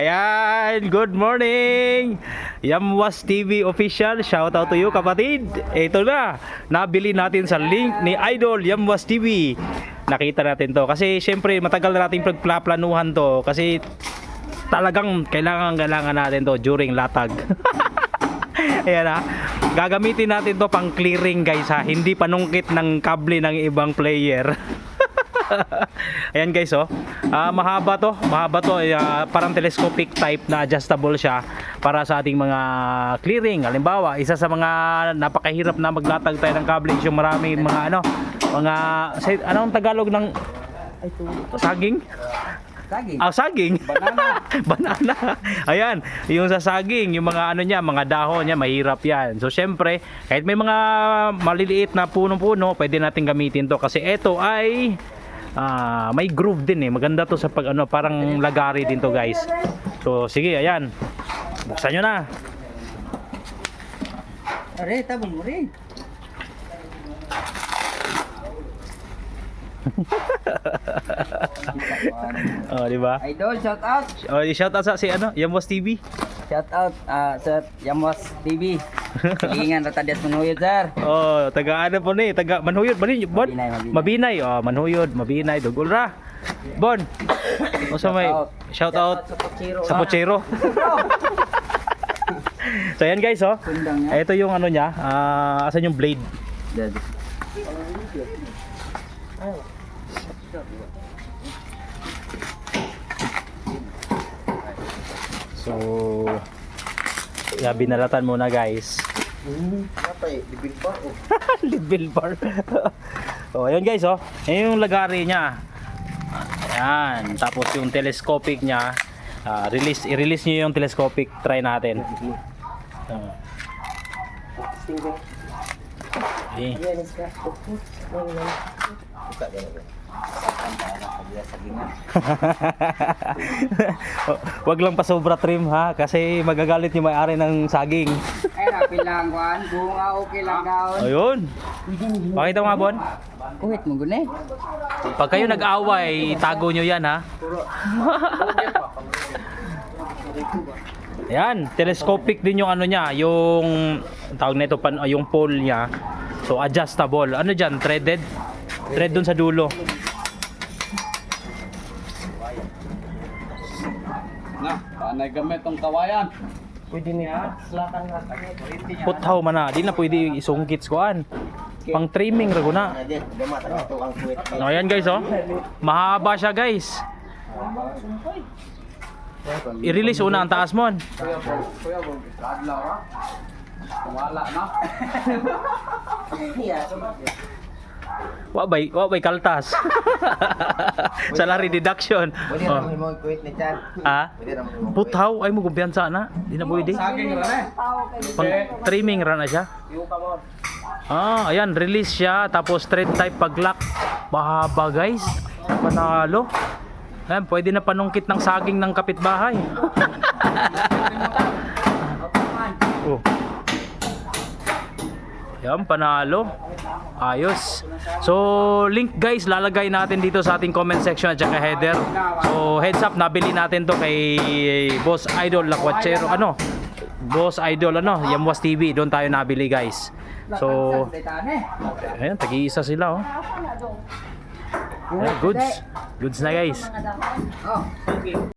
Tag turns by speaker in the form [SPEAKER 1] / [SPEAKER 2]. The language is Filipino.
[SPEAKER 1] Ayan, good morning! Yamwas TV official, shout out to you kapatid. Ito na, nabili natin sa link ni Idol Yamwas TV. Nakita natin to kasi syempre matagal na natin pagplaplanuhan to kasi talagang kailangan kailangan natin to during latag. Ayan ha. Gagamitin natin to pang clearing guys ha. Hindi panungkit ng kable ng ibang player. Ayan guys oh. Ah, mahaba to. Mahaba to. Ah, parang telescopic type na adjustable siya para sa ating mga clearing. Halimbawa, isa sa mga napakahirap na maglatag tayo ng kable is yung maraming mga ano, mga say, anong Tagalog ng saging?
[SPEAKER 2] Saging.
[SPEAKER 1] Ah, saging.
[SPEAKER 2] Banana.
[SPEAKER 1] Banana. Ayan, yung sa saging, yung mga ano niya, mga dahon niya, mahirap yan. So, syempre, kahit may mga maliliit na puno-puno, pwede natin gamitin to. Kasi ito ay ah, may groove din eh. Maganda to sa pag ano, parang lagari din to guys. So, sige, ayan. Buksan nyo na.
[SPEAKER 2] Are, tabon mo rin.
[SPEAKER 1] Oh, di ba?
[SPEAKER 2] Idol, shout out.
[SPEAKER 1] Oh, shout out sa si ano, Yamos TV.
[SPEAKER 2] Shout out ah, sa Yamos TV. Hilingan rata diat manuyod, sir.
[SPEAKER 1] Oh, taga ano po ni, taga Manhuyod, Manhuyod, Bon?
[SPEAKER 2] Mabinay, Mabinay.
[SPEAKER 1] Mabinay, oh, Manhuyod, Mabinay, Dugol ra. Bon. O sa may shout out
[SPEAKER 2] sa
[SPEAKER 1] Pochero. so ayan guys, oh. Ito yung ano niya, ah, asan yung blade?
[SPEAKER 2] Dad.
[SPEAKER 1] So binalatan muna guys.
[SPEAKER 2] Napay, bibig pa oh.
[SPEAKER 1] Lidbil bar. oh, ayan guys, oh. Ayan yung lagari niya. Ayan. Tapos yung telescopic niya, ah, release, i-release niyo yung telescopic. Try natin. Ah. Okay. Wag lang pa sobra trim ha kasi magagalit yung may-ari ng saging.
[SPEAKER 2] Ay, rapil lang kuan. Bunga okay lang gaon.
[SPEAKER 1] Ayun. Pakita mo nga, Bon.
[SPEAKER 2] Kuhit mo guni.
[SPEAKER 1] Pag kayo nag-away, tago nyo yan ha. Yan, telescopic din yung ano niya, yung tawag nito pan yung pole niya. So adjustable. Ano diyan, threaded? Thread dun sa dulo.
[SPEAKER 3] Na, paanay gamit tong kawayan.
[SPEAKER 2] Pwede niya. Selatan nga tayo.
[SPEAKER 1] Puthaw man na, di na pwede isungkit kuan. Pang trimming ra guna. No, ayan guys oh. Mahaba siya guys. I-release una ang taas mo.
[SPEAKER 3] Ha. Wala na.
[SPEAKER 1] Wa bay, wa bay kaltas. Salary deduction.
[SPEAKER 4] Pwede
[SPEAKER 1] Oh.
[SPEAKER 4] naman mo quit ni Chan.
[SPEAKER 1] Ah?
[SPEAKER 4] Pwede naman mo.
[SPEAKER 1] Puthaw ay mo kumpiyansa na. Di na pwede.
[SPEAKER 3] Eh.
[SPEAKER 1] Pang trimming ra na siya. Ah, ayan, release siya tapos thread type pag-lock. Bahaba guys. Panalo. Ayan, pwede na panungkit ng saging ng kapitbahay. oh. Yan, panalo. Ayos. So, link guys, lalagay natin dito sa ating comment section at saka header. So, heads up, nabili natin to kay Boss Idol Lakwachero. Ano? Boss Idol, ano? Yamwas TV. Doon tayo nabili guys. So, ayan, tagi-isa sila oh. Ayan, goods. Goods na guys.
[SPEAKER 2] Oh.